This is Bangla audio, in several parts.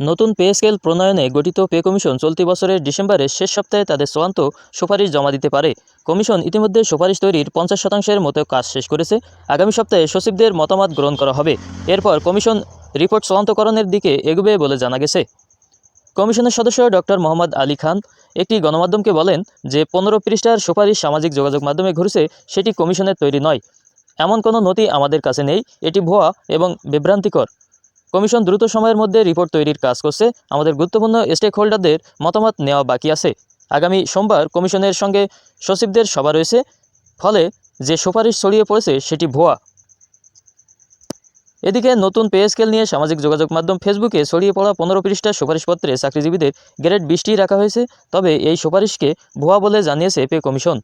নতুন পে স্কেল প্রণয়নে গঠিত পে কমিশন চলতি বছরের ডিসেম্বরের শেষ সপ্তাহে তাদের চূড়ান্ত সুপারিশ জমা দিতে পারে। কমিশন ইতিমধ্যে সুপারিশ তৈরির পঞ্চাশ শতাংশের মতো কাজ শেষ করেছে। আগামী সপ্তাহে সচিবদের মতামত গ্রহণ করা হবে। এরপর কমিশন রিপোর্ট চূড়ান্তকরণের দিকে এগোবে বলে জানা গেছে। কমিশনের সদস্য ডক্টর মোহাম্মদ আলী খান একটি গণমাধ্যমকে বলেন যে, পনেরো পৃষ্ঠার সুপারিশ সামাজিক যোগাযোগ মাধ্যমে ঘুরছে সেটি কমিশনের তৈরি নয়। এমন কোনো নথি আমাদের কাছে নেই, এটি ভুয়া এবং বিভ্রান্তিকর। কমিশন দ্রুত সময়ের মধ্যে রিপোর্ট তৈরির কাজ করছে। আমাদের গুরুত্বপূর্ণ স্টেক হোল্ডারদের মতামত নেওয়া বাকি আছে। আগামী সোমবার কমিশনের সঙ্গে সচিবদের সভা রয়েছে। ফলে যে সুপারিশ ছড়িয়ে পড়েছে সেটি ভুয়া। এদিকে নতুন পে স্কেল নিয়ে সামাজিক যোগাযোগ মাধ্যম ফেসবুকে ছড়িয়ে পড়া পনেরো পৃষ্ঠা সুপারিশপত্রে চাকরিজীবীদের গ্রেড বৃষ্টি রাখা হয়েছে। তবে এই সুপারিশকে ভুয়া বলে জানিয়েছে পে কমিশন।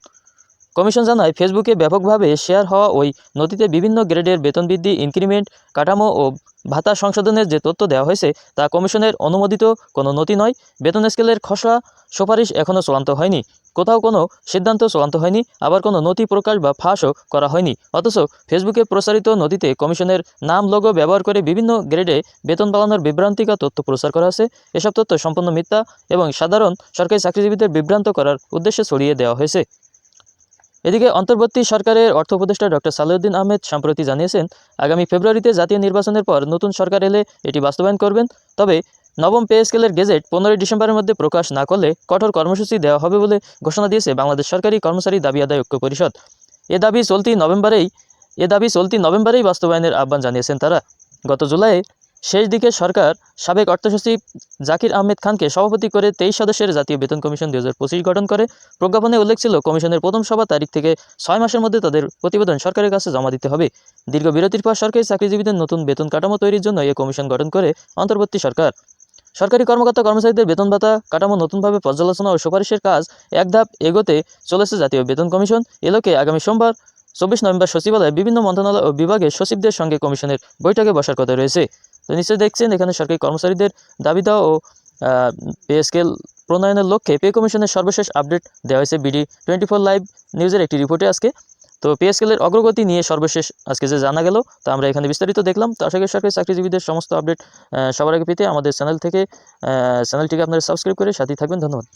কমিশন জানায়, ফেসবুকে ব্যাপকভাবে শেয়ার হওয়া ওই নথিতে বিভিন্ন গ্রেডের বেতন বৃদ্ধি ইনক্রিমেন্ট, কাঠামো ও ভাতা সংশোধনের যে তথ্য দেওয়া হয়েছে, তা কমিশনের অনুমোদিত কোনো নথি নয়। বেতন স্কেলের খসড়া সুপারিশ এখনও চূড়ান্ত হয়নি। কোথাও কোনো সিদ্ধান্ত চূড়ান্ত হয়নি, আবার কোনো নথি প্রকাশ বা ফাঁসও করা হয়নি। অথচ ফেসবুকে প্রচারিত নথিতে কমিশনের নাম, লোগো ব্যবহার করে বিভিন্ন গ্রেডে বেতন পালানোর বিভ্রান্তিকর তথ্য প্রচার করা হয়েছে। এসব তথ্য সম্পূর্ণ মিথ্যা এবং সাধারণ সরকারি চাকরিজীবীদের বিভ্রান্ত করার উদ্দেশ্যে ছড়িয়ে দেওয়া হয়েছে। এদিকে অন্তর্বর্তী সরকারের অর্থ উপদেষ্টা ডক্টর সালেউদ্দিন আহমেদ সম্প্রতি জানিয়েছেন, আগামী ফেব্রুয়ারিতে জাতীয় নির্বাচনের পর নতুন সরকার এলে এটি বাস্তবায়ন করবেন। তবে নবম পে স্কেলের গেজেট পনেরোই ডিসেম্বরের মধ্যে প্রকাশ না করলে কঠোর কর্মসূচি দেওয়া হবে বলে ঘোষণা দিয়েছে বাংলাদেশ সরকারি কর্মচারী দাবি আদায় ঐক্য পরিষদ। এ দাবি চলতি নভেম্বরেই এ দাবি চলতি নভেম্বরেই বাস্তবায়নের আহ্বান জানিয়েছেন তারা। গত জুলাইয়ে শেষ দিকে সরকার সাবেক অর্থসচিব জাকির আহমেদ খানকে সভাপতি করে তেইশ সদস্যের জাতীয় বেতন কমিশন দুই হাজার পঁচিশ গঠন করে। প্রজ্ঞাপনে উল্লেখ ছিল, কমিশনের প্রথম সভা তারিখ থেকে ছয় মাসের মধ্যে তাদের প্রতিবেদন সরকারের কাছে জমা দিতে হবে। দীর্ঘ বিরতির পর সরকারি চাকরিজীবীদের নতুন বেতন কাঠামো তৈরির জন্য এই কমিশন গঠন করে অন্তর্বর্তী সরকার। সরকারি কর্মকর্তা কর্মচারীদের বেতন ভাতা কাঠামো নতুনভাবে পর্যালোচনা ও সুপারিশের কাজ এক ধাপ এগোতে চলেছে জাতীয় বেতন কমিশন। এলোকে আগামী সোমবার, চব্বিশ নভেম্বর সচিবালয়ে বিভিন্ন মন্ত্রণালয় ও বিভাগের সচিবদের সঙ্গে কমিশনের বৈঠকে বসার কথা রয়েছে। তো নিশ্চয়ই দেখছেন, এখানে সরকারি কর্মচারীদের দাবি দেওয়া ও পে স্কেল প্রণয়নের লক্ষ্যে পে কমিশনের সর্বশেষ আপডেট দেওয়া হয়েছে বিডি টোয়েন্টি ফোর লাইভ নিউজের একটি রিপোর্টে আজকে। তো পে স্কেলের অগ্রগতি নিয়ে সর্বশেষ আজকে যে জানা গেল, তা আমরা এখানে বিস্তারিত দেখলাম। তো আশা করি সরকারি চাকরিজীবীদের সমস্ত আপডেট সবার আগে পেতে আমাদের চ্যানেল থেকে চ্যানেলটিকে আপনারা সাবস্ক্রাইব করে সাথেই থাকবেন। ধন্যবাদ।